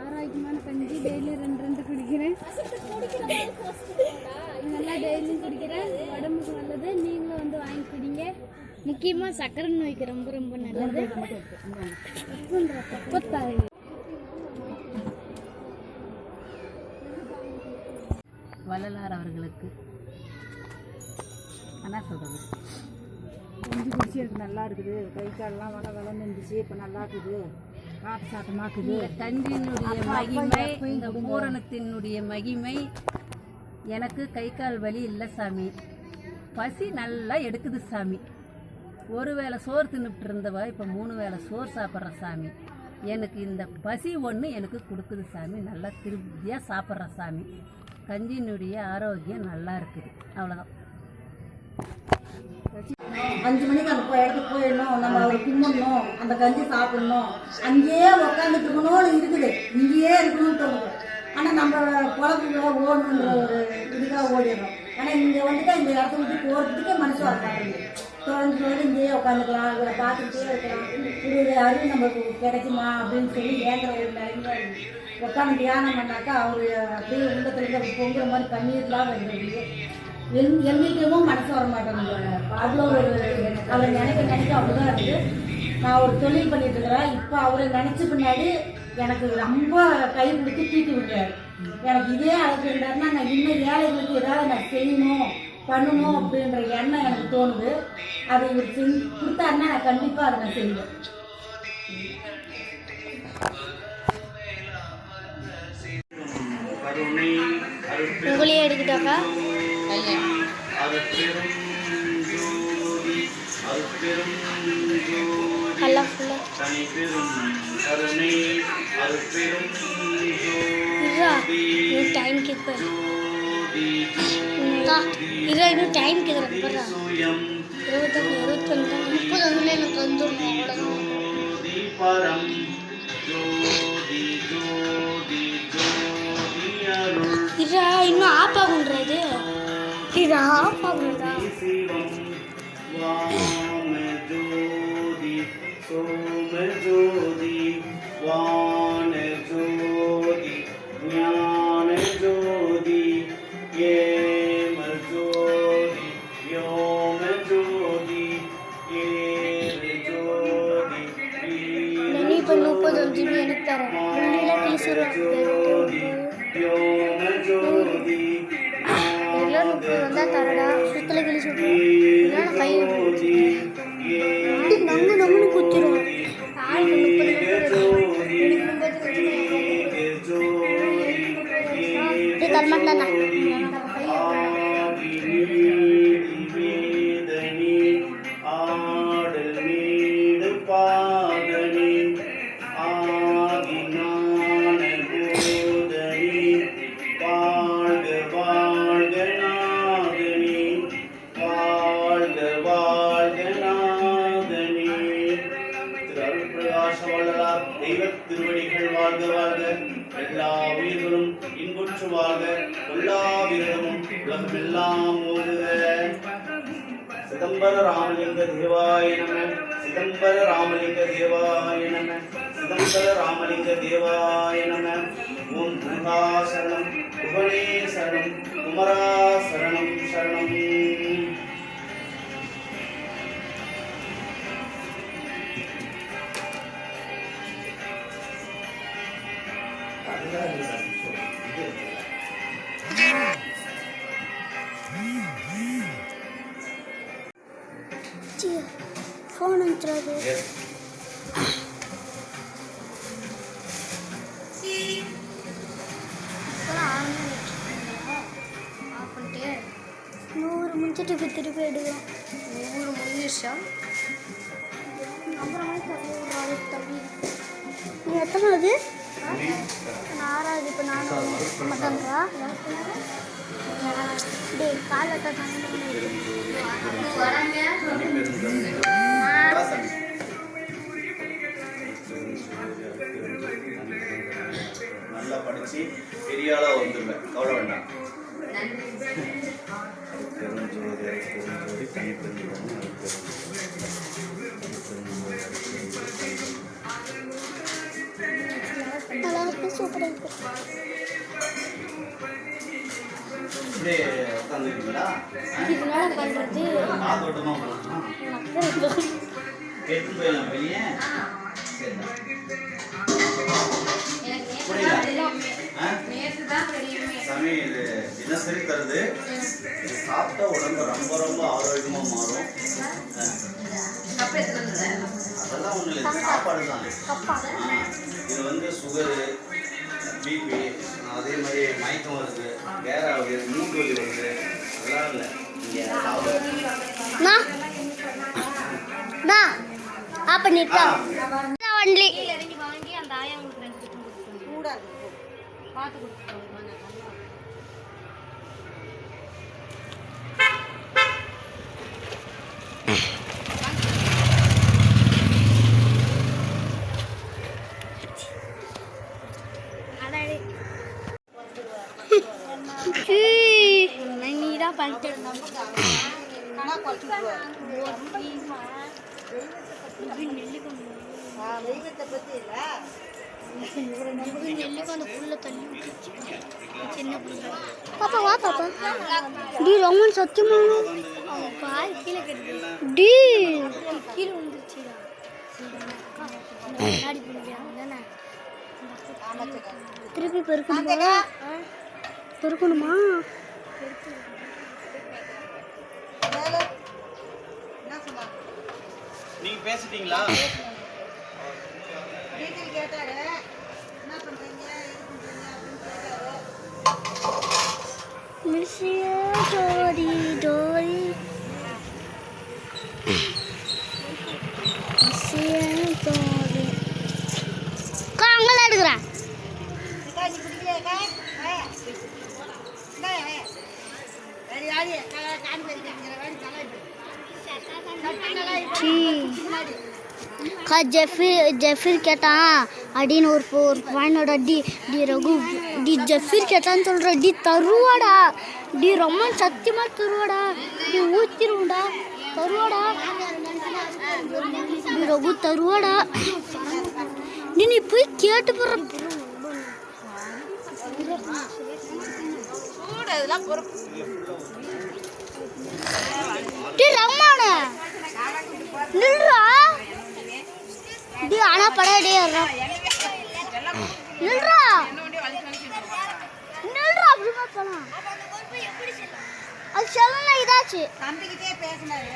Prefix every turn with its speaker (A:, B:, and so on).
A: ஆரோக்கியமான கஞ்சி டெய்லி ரெண்டு ரெண்டு குடிக்கிறேன். நல்லா டெய்லியும் குடிக்கிறேன். உடம்புக்கு நல்லது. நீங்களும் வந்து வாங்கி குடிங்க. முக்கியமாக சக்கரை நோய்க்கு ரொம்ப ரொம்ப நல்லது. பப்பத்தாய்
B: வள்ளலார் அவர்களுக்கு என்ன சொல்கிறது
C: கஞ்சி குடிச்சு எனக்கு நல்லா இருக்குது. கை காலெல்லாம் வட வளர்ந்து இருந்துச்சு இப்போ நல்லா இருக்குது.
B: இந்த மகிமை இந்த பூரணத்தினுடைய மகிமை எனக்கு கை கால் வலி இல்லை சாமி. பசி நல்லா எடுக்குது சாமி. ஒரு வேளை சோறு தின்னுட்டு இருந்தவ இப்போ மூணு வேளை சோறு சாப்பிட்ற சாமி. எனக்கு இந்த பசி ஒன்று எனக்கு கொடுக்குது சாமி. நல்லா திருப்தியாக சாப்பிட்ற சாமி. கஞ்சியினுடைய ஆரோக்கியம் நல்லா இருக்குது. அவ்வளோதான்
D: அஞ்சு மணிக்கு அந்த இடத்துக்கு போயிடணும். நம்ம அவரை கும்பிடணும் அந்த கஞ்சி சாப்பிடணும். அங்கேயே உட்காந்துட்டு இருக்கணும்னு இருக்குது. இங்கேயே இருக்கணும்னு தோணுது. ஆனால் நம்ம குழந்தைங்க ஓடணுன்ற ஒரு இதுக்காக ஓடிடுறோம். ஆனால் இங்கே வந்துட்டு இந்த இடத்த விட்டு போகிறதுக்கே மனசு வர தொடர்ந்து தொடர்ந்து இங்கேயே உட்காந்துக்கலாம் இவரை பார்த்துக்கிட்டே இருக்கலாம். இது அறிவு நம்மளுக்கு கிடைக்குமா அப்படின்னு சொல்லி ஏங்குற ஒரு நிலைமை உட்காந்து தியானம் பண்ணாக்கா அவர் அப்படியே உள்ளத்துல இருந்து பொங்குற மாதிரி தண்ணீர்லாம் வந்துருக்கு என் மனசு வர மாட்டேங்குது அவ்வளோ ஒரு அவர் நினைக்க நினைக்க அவ்வளோதான் இருக்கு நான் ஒரு தொழில் பண்ணிட்டு இருக்கிறேன். இப்போ அவரை நினைச்ச பின்னாடி எனக்கு ரொம்ப கை கொடுத்து தூக்கி விடுறாரு. எனக்கு இதே அழைப்பு இருந்தாருன்னா நான் இன்னும் ஏழைகளுக்கு ஏதாவது நான் செய்யணும் பண்ணணும் அப்படின்ற எண்ணம் எனக்கு தோணுது. அதை இவர் செஞ்சு கொடுத்தாருன்னா நான் கண்டிப்பாக அதை நான் செய்வேன்.
A: உங்களையே எடுக்கிட்டாக்கா
E: அருட்பெரும் ஜோதி அருட்பெரும் ஜோதி
A: நல்லா ஃபுல்லாக
E: தனி பெரும் கருணை அருட்பெரும் ஜோதி
A: டைம்
E: ஜோதி
A: இன்னும் டைம் இருபத்தொன்று இருபத்தொன்று முப்பது எனக்கு வந்துடணும் அவ்வளோதான்
E: ஜோதி பரம் ஜோதி
A: இது
E: சிவம் வாம ஜோதி சோம ஜோதி வான ஜோதி ஞான ஜோதி ஏம ஜோதி யோம ஜோதி ஏறு ஜோதி
A: இப்போ ஜிபி எனக்கு தரேன்
E: யோம ஜோதி
A: எல்லாம் முப்பது வந்தால் தரடா சுத்தல கிளி சொல்கிறேன் இல்லைன்னா கை
E: ஜோதி
A: விட்டு
E: வாழ்க வாழ்க. எல்லா உயிர்களும் இன்புற்று வாழ்க. எல்லா விரதமும் உலகமெல்லாம் ஓடுக. சிதம்பர ராமலிங்க தேவாய நம. சிதம்பர ராமலிங்க தேவாய நம. சிதம்பர ராமலிங்க தேவாய நம. ஓம் முருகா சரணம். புகழே சரணம் குமரா
A: ஃபோன் அனுப்பிச்சிடாது நூறு முடிச்சுட்டு இப்போ திருப்பி எடுக்கிறோம் நூறு முடிஞ்சிச்சா அப்புறமா தள்ளி நீ எத்தனாவது நான் ஆறாவது இப்போ நான்
E: நல்லா படிச்சு பெரிய ஆளா வந்துருவேன் கவலை வேண்டாம் பெருஞ்சோதி பெருஞ்சோதி தனிப்பெருஞ்சோதி
A: சூப்பராக இருக்கு இதனால பண்ணுறது
E: காத்தோட்டமா போகலாம் எடுத்து போயிடலாம் வெளியே சரிண்ணா. புரியுதா ஆ? சாமி இது தினசரி தருது சாப்பிட்டா உடம்பு ரொம்ப ரொம்ப ஆரோக்கியமா மாறும். அதெல்லாம் இல்லை இது சாப்பாடு தான். இது வந்து சுகரு பிபி அதே மாதிரி மயக்கம் வருது. வேற ஆகுது மூட்டு வலி வருது. அதெல்லாம் இல்லை.
A: அப்போ. ஒன்லி
B: இறங்கி வாங்கி அந்த ஆயா உங்களுக்கு ரெண்டு பார்த்து கொடுத்துருவாங்க
A: நீ தான் பண்ணிட்டு
C: ஆனால் குறைச்சிடுவார் தெய்வத்தை பற்றி இல்லை
A: நெல்லுக்கு அந்த புல்ல தள்ளி விட்டுருச்சு சின்ன புல்ல பாப்பா வா பாப்பா டி ரொம்ப சத்தியமா அவன் பால் கீழே கிடக்கு டி கீழே வந்துருச்சுடா முன்னாடி பிடிக்கிறாங்க தானே திருப்பி பெருக்கணுமா? பெருக்கணுமா?
E: நீங்க பேசிட்டீங்களா?
C: டீட்டெயில் கேட்டாரு என்ன பண்ணுறீங்க இது பண்ணுறீங்க அப்படின்னு கேட்டாரு.
A: மிஸ்ஸியா ஜோடி ஜோடி மிஸ்ஸியா ஜோடி அங்கே எடுக்கிறேன்
C: அக்கா? நீ குடிக்கலையாக்கா வாயா இந்தா வாயா வேறு யாரு காணி போயிருக்கேன் வேறு தலைப்பு
A: கா ஜெஃபிர் ஜெஃபிர் கேட்டான் அப்படின்னு ஒரு ஒரு பையனோட டி டி ரகு டி ஜெஃபிர் கேட்டான்னு சொல்கிற டி தருவாடா. டி ரொம்ப சத்தியமாக தருவாடா. டி ஊத்திருவோம்டா. தருவாடா. டி ரகு தருவாடா. நீ நீ போய் கேட்டு போற
C: கூட இதெல்லாம்
A: ரம்மான நில்றா டி ஆனா பட டி நில்றா நில்றா அப்படிமா போலாம் அது செல்லல இதாச்சு.
C: தம்பிக்கிட்டே பேசினாரு